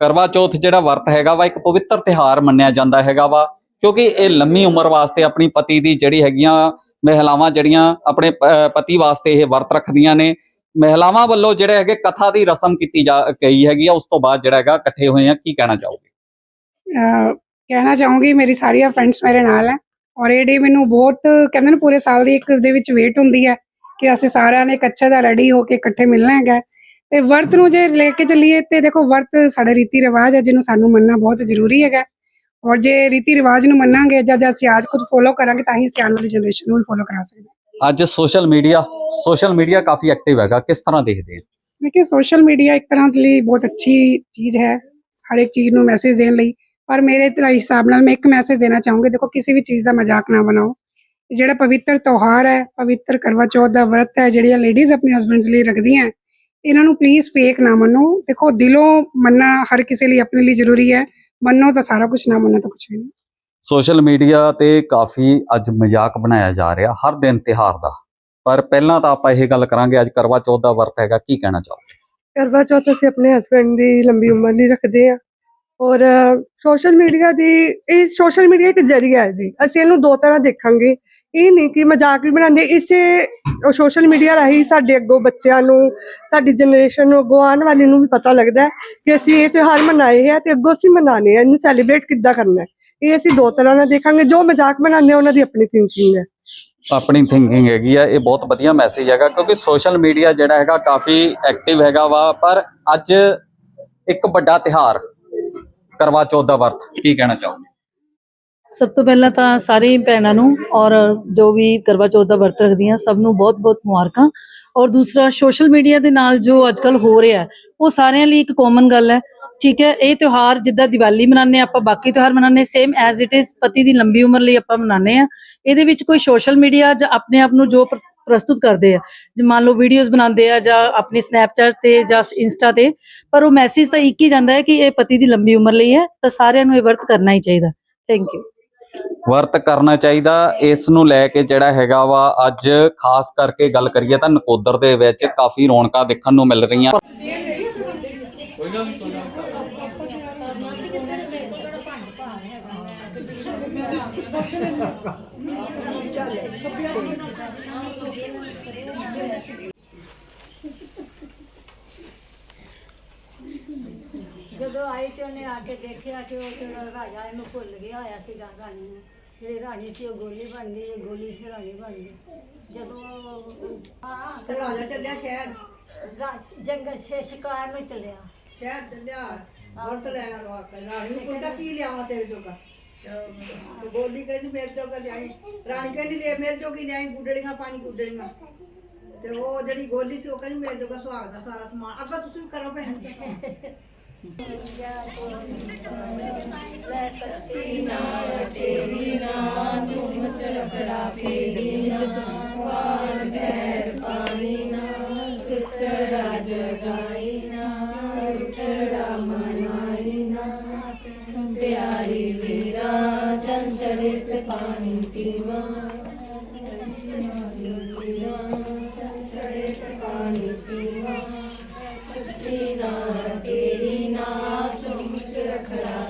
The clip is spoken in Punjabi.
ਕਰਵਾ ਚੌਥ ਜਿਹੜਾ ਵਰਤ ਹੈਗਾ ਵਾ, ਇੱਕ ਪਵਿੱਤਰ ਤਿਹਾਰ ਮੰਨਿਆ ਜਾਂਦਾ ਹੈਗਾ ਵਾ, ਕਿਉਂਕਿ ਇਹ ਲੰਮੀ ਉਮਰ ਵਾਸਤੇ ਆਪਣੀ ਪਤੀ ਦੀ ਜਿਹੜੀ ਹੈਗੀਆਂ ਮਹਿਲਾਵਾਂ ਜਿਹੜੀਆਂ ਆਪਣੇ ਪਤੀ ਵਾਸਤੇ ਇਹ ਵਰਤ ਰੱਖਦੀਆਂ ਨੇ। ਮਹਿਲਾਵਾਂ ਵੱਲੋਂ ਜਿਹੜੇ ਹੈਗੇ ਕਥਾ ਦੀ ਰਸਮ ਕੀਤੀ ਜਾ, ਗਈ ਹੈਗੀ ਆ, ਉਸ ਤੋਂ ਬਾਅਦ ਜਿਹੜਾ ਹੈਗਾ ਇਕੱਠੇ ਹੋਏ ਆ, ਕੀ ਕਹਿਣਾ ਚਾਹੋਗੇ? ਕਹਿਣਾ ਚਾਹੂੰਗੀ, ਮੇਰੀ ਸਾਰੀਆਂ ਫਰੈਂਡਸ ਮੇਰੇ ਨਾਲ ਹੈ ਔਰ ਇਹ ਡੇ ਮੈਨੂੰ ਬਹੁਤ, ਕਹਿੰਦੇ ਨੇ ਪੂਰੇ ਸਾਲ ਦੀ ਇੱਕ ਦੇ ਵਿੱਚ ਵੇਟ ਹੁੰਦੀ ਹੈ ਕਿ ਅਸੀਂ ਸਾਰਿਆਂ ਨੇ ਇੱਕ ਅੱਛਾ ਦਾ ਰੈਡੀ ਹੋ ਕੇ ਇਕੱਠੇ ਮਿਲਣਾ ਹੈਗਾ। ਤੇ ਵਰਤ ਨੂੰ ਜੇ ਲੈ ਕੇ ਚੱਲੀਏ ਤੇ ਦੇਖੋ ਵਰਤ ਸਾਡੇ ਰੀਤੀ ਰਿਵਾਜ ਹੈ ਜਿਹਨੂੰ ਸਾਨੂੰ ਮੰਨਣਾ ਬਹੁਤ ਜ਼ਰੂਰੀ ਹੈਗਾ। ਔਰ ਜੇ ਰੀਤੀ ਰਿਵਾਜ ਨੂੰ ਮੰਨਾਂਗੇ ਜਦ ਅਸੀਂ ਅੱਜ ਖੁਦ ਫੋਲੋ ਕਰਾਂਗੇ ਤਾਂ ਹੀ ਅਸੀਂ ਆਉਣ ਵਾਲੀ ਜਨਰੇਸ਼ਨ ਨੂੰ ਫੋਲੋ ਕਰਾ ਸਕਦੇ ਹਾਂ। ਅੱਜ ਸੋਸ਼ਲ ਮੀਡੀਆ ਸੋਸ਼ਲ ਮੀਡੀਆ ਕਾਫੀ ਐਕਟਿਵ ਹੈਗਾ। ਕਿਸ ਤਰ੍ਹਾਂ ਦੇਖਦੇ ਦੇਖिए ਸੋਸ਼ਲ ਮੀਡੀਆ ਇੱਕ ਤਰ੍ਹਾਂ ਦੇ ਲਈ ਬਹੁਤ ਅੱਛੀ ਚੀਜ਼ ਹੈ ਹਰ ਇੱਕ ਚੀਜ਼ ਨੂੰ ਮੈਸੇਜ ਦੇਣ ਲਈ। ਪਰ ਮੇਰੇ ਤਰ੍ਹਾਂ ਹਿਸਾਬ ਨਾਲ ਮੈਂ ਇੱਕ ਮੈਸੇਜ ਦੇਣਾ ਚਾਹੂੰਗੀ ਦੇਖੋ ਕਿਸੇ ਵੀ ਚੀਜ਼ ਦਾ ਮਜ਼ਾਕ ਨਾ ਬਣਾਓ। ਜਿਹੜਾ ਪਵਿੱਤਰ ਤਿਉਹਾਰ ਹੈ ਪਵਿੱਤਰ ਕਰਵਾ ਚੌਥ ਦਾ ਵਰਤ ਹੈ ਜਿਹੜੀਆਂ ਲੇਡੀਜ਼ ਆਪਣੇ ਹਸਬੰਡਸ ਲਈ ਰੱਖਦੀਆਂ ਇਹਨਾਂ ਨੂੰ ਪਲੀਜ਼ ਫੇਕ ਨਾ ਮੰਨੋ। ਦੇਖੋ ਦਿਲੋਂ ਮੰਨਣਾ ਹਰ ਕਿਸੇ ਲਈ ਆਪਣੇ ਲਈ ਜ਼ਰੂਰੀ ਹੈ। ਮੰਨੋ ਤਾਂ ਸਾਰਾ ਕੁਝ ਨਾ ਮੰਨੋ ਤਾਂ ਕੁਝ ਵੀ ਨਹੀਂ। ਸੋਸ਼ਲ ਮੀਡੀਆ ਤੇ ਕਾਫੀ ਅੱਜ ਮਜ਼ਾਕ ਬਣਾਇਆ ਜਾ ਰਿਹਾ ਹਰ ਦਿਨ ਤਿਹਾਰ ਦਾ। ਪਰ ਪਹਿਲਾਂ ਤਾਂ ਆਪਾਂ ਇਹ ਗੱਲ ਕਰਾਂਗੇ ਅੱਜ ਕਰਵਾ ਚੌਥ ਦਾ ਵਰਤ ਹੈਗਾ ਕੀ ਕਹਿਣਾ ਚਾਹੋਗੇ? ਕਰਵਾ ਚੌਥ ਅਸੀਂ ਆਪਣੇ ਹਸਬੰਡ ਦੀ ਲੰਬੀ ਉਮਰ ਲਈ ਰੱਖਦੇ ਆ ਔਰ ਸੋਸ਼ਲ ਮੀਡੀਆ ਦੀ ਇਹ ਸੋਸ਼ਲ ਮੀਡੀਆ ਇੱਕ ਜ਼ਰੀਆ ਹੈ ਜੀ। ਅਸੀਂ ਇਹਨੂੰ ਦੋ ਤਰ੍ਹਾਂ ਦੇਖਾਂਗੇ। ਇਹ ਨਹੀਂ ਕਿ ਮਜ਼ਾਕ ਵੀ ਬਣਾਉਂਦੇ, ਇਸੇ ਸੋਸ਼ਲ ਮੀਡੀਆ ਰਾਹੀਂ ਸਾਡੇ ਅੱਗੋਂ ਬੱਚਿਆਂ ਨੂੰ, ਸਾਡੀ ਜਨਰੇਸ਼ਨ ਨੂੰ ਅੱਗੋਂ ਆਉਣ ਵਾਲੀ ਨੂੰ ਵੀ ਪਤਾ ਲੱਗਦਾ ਕਿ ਅਸੀਂ ਇਹ ਤਿਉਹਾਰ ਮਨਾਏ ਹੈ ਤੇ ਅੱਗੋਂ ਅਸੀਂ ਮਨਾਣੇ ਆ ਇਹਨੂੰ ਸੈਲੀਬ੍ਰੇਟ ਕਿੱਦਾਂ ਕਰਨਾ ਹੈ। ਇਹ ਅਸੀਂ ਦੋ ਤਰ੍ਹਾਂ ਨਾਲ ਦੇਖਾਂਗੇ, ਜੋ ਮਜ਼ਾਕ ਬਣਾਉਂਦੇ ਉਹਨਾਂ ਦੀ ਆਪਣੀ ਥਿੰਕਿੰਗ ਹੈ। ਆਪਣੀ ਥਿੰਕਿੰਗ ਹੈਗੀ ਆ, ਇਹ ਬਹੁਤ ਵਧੀਆ ਮੈਸੇਜ ਹੈਗਾ, ਕਿਉਂਕਿ ਸੋਸ਼ਲ ਮੀਡੀਆ ਜਿਹੜਾ ਹੈਗਾ ਕਾਫੀ ਐਕਟਿਵ ਹੈਗਾ ਵਾ, ਪਰ ਅੱਜ ਇੱਕ ਵੱਡਾ ਤਿਹਾਰ ਕਰਵਾ ਚੌਥ ਦਾ ਵਰਤ, ਕੀ ਕਹਿਣਾ ਚਾਹੋਗੇ? ਸਭ ਤੋਂ ਪਹਿਲਾਂ ਤਾਂ ਸਾਰੇ ਭੈਣਾਂ ਨੂੰ ਔਰ ਜੋ ਵੀ ਕਰਵਾ ਚੌਥ ਦਾ ਵਰਤ ਰੱਖਦੀਆਂ ਸਭ ਨੂੰ ਬਹੁਤ-ਬਹੁਤ ਮੁਬਾਰਕਾਂ। ਔਰ ਦੂਸਰਾ ਸੋਸ਼ਲ ਮੀਡੀਆ ਦੇ ਨਾਲ ਜੋ ਅੱਜਕੱਲ ਹੋ ਰਿਹਾ ਉਹ ਸਾਰਿਆਂ ਲਈ ਇੱਕ ਕਾਮਨ ਗੱਲ ਹੈ। ਠੀਕ ਹੈ, ਇਹ ਤਿਉਹਾਰ ਜਿੱਦਾਂ ਦੀਵਾਲੀ ਮਨਾਉਂਦੇ ਹਾਂ, ਆਪਾਂ ਬਾਕੀ ਤਿਉਹਾਰ ਮਨਾਉਂਦੇ ਸੇਮ ਐਜ਼ ਇਟ ਇਜ਼ ਪਤੀ ਦੀ ਲੰਬੀ ਉਮਰ ਲਈ ਆਪਾਂ ਮਨਾਉਂਦੇ ਆ ਇਹਦੇ ਵਿੱਚ ਕੋਈ ਸੋਸ਼ਲ ਮੀਡੀਆ ਜਾਂ ਆਪਣੇ ਆਪ ਨੂੰ ਜੋ ਪ੍ਰਸਤੁਤ ਕਰਦੇ ਆ, ਜੇ ਮੰਨ ਲਓ ਵੀਡੀਓਜ਼ ਬਣਾਉਂਦੇ ਆ ਜਾਂ ਆਪਣੇ ਸਨੈਪਚੈਟ ਤੇ ਜਾਂ ਇੰਸਟਾ ਤੇ, ਪਰ ਉਹ ਮੈਸੇਜ ਤਾਂ ਇੱਕ ਹੀ ਜਾਂਦਾ ਹੈ ਕਿ ਇਹ ਪਤੀ ਦੀ ਲੰਬੀ ਉਮਰ ਲਈ ਹੈ, ਤਾਂ ਸਾਰਿਆਂ ਨੂੰ ਇਹ ਵਰਤ ਕਰਨਾ ਹੀ ਚਾਹੀਦਾ। ਥੈਂਕ ਯੂ ਵਰਤ ਕਰਨਾ ਚਾਹੀਦਾ। ਇਸ ਨੂੰ ਲੈ ਕੇ ਜਿਹੜਾ ਹੈਗਾ ਵਾ, ਅੱਜ ਖਾਸ ਕਰਕੇ ਗੱਲ ਕਰੀਏ ਤਾਂ ਨਕੋਦਰ ਦੇ ਵਿੱਚ ਕਾਫੀ ਰੌਣਕਾਂ ਦੇਖਣ ਨੂੰ ਮਿਲ ਰਹੀਆਂ। ਜਦੋਂ ਆਈ ਤੇ ਉਹਨੇ ਆ ਕੇ ਦੇਖਿਆ ਕਿ ਉਹ ਜਿਹੜਾ ਰਾਜਾ ਇਹਨੂੰ ਭੁੱਲ ਗਿਆ ਹੋਇਆ ਸੀਗਾ ਰਾਣੀ ਨੂੰ। ਜਿਹੜੀ ਰਾਣੀ ਸੀ ਉਹ ਗੋਲੀ ਬਣ ਗਈ ਇਹ ਗੋਲੀ ਸੀ ਰਾਣੀ ਬਣ ਗਈ। ਜਦੋਂ ਹਾਂ ਰਾਜਾ ਚੱਲਿਆ ਸ਼ਹਿਰ? ਰਾ- ਜੰਗਲ ਸੇ ਸ਼ਿਕਾਰ ਨੂੰ ਚੱਲਿਆ। ਸ਼ਹਿਰ ਚੱਲਿਆ ਵਰਤ ਲੈਣ ਵਾਸਤੇ। ਰਾਣੀ ਨੂੰ ਪੁੱਛਦਾ ਕੀ ਲਿਆਵਾਂ ਤੇਰੇ ਜੋਗਾ? ਤੇ ਬੋਲੀ ਕਹਿੰਦੀ ਮੇਰੇ ਜੋਗਾ ਲਿਆਈ। ਰਾਣੀ ਕਹਿੰਦੀ ਲੈ ਮੇਰੇ ਜੋਗੀ ਲਿਆਈ ਗੁੱਡੜੀਆਂ ਪਾਣੀ ਗੁੱਡੜੀਆਂ। ਤੇ ਉਹ ਜਿਹੜੀ ਗੋਲੀ ਸੀ ਉਹ ਕਹਿੰਦੀ ਮੇਰੇ ਜੋਗਾ ਸੁਹਾਗ ਦਾ ਸਾਰਾ ਸਮਾਨ। ਅੱਗਾ ਤੁਸੀਂ ਵੀ ਕਰੋ ਭੈਣ ਜੀ। ਤੇਰੀ ਨਾ ਤੇਰੀ ਨਾ ਤੂੰ ਮਤ ਰਖੜਾ ਫੇਰੀ ਨਾ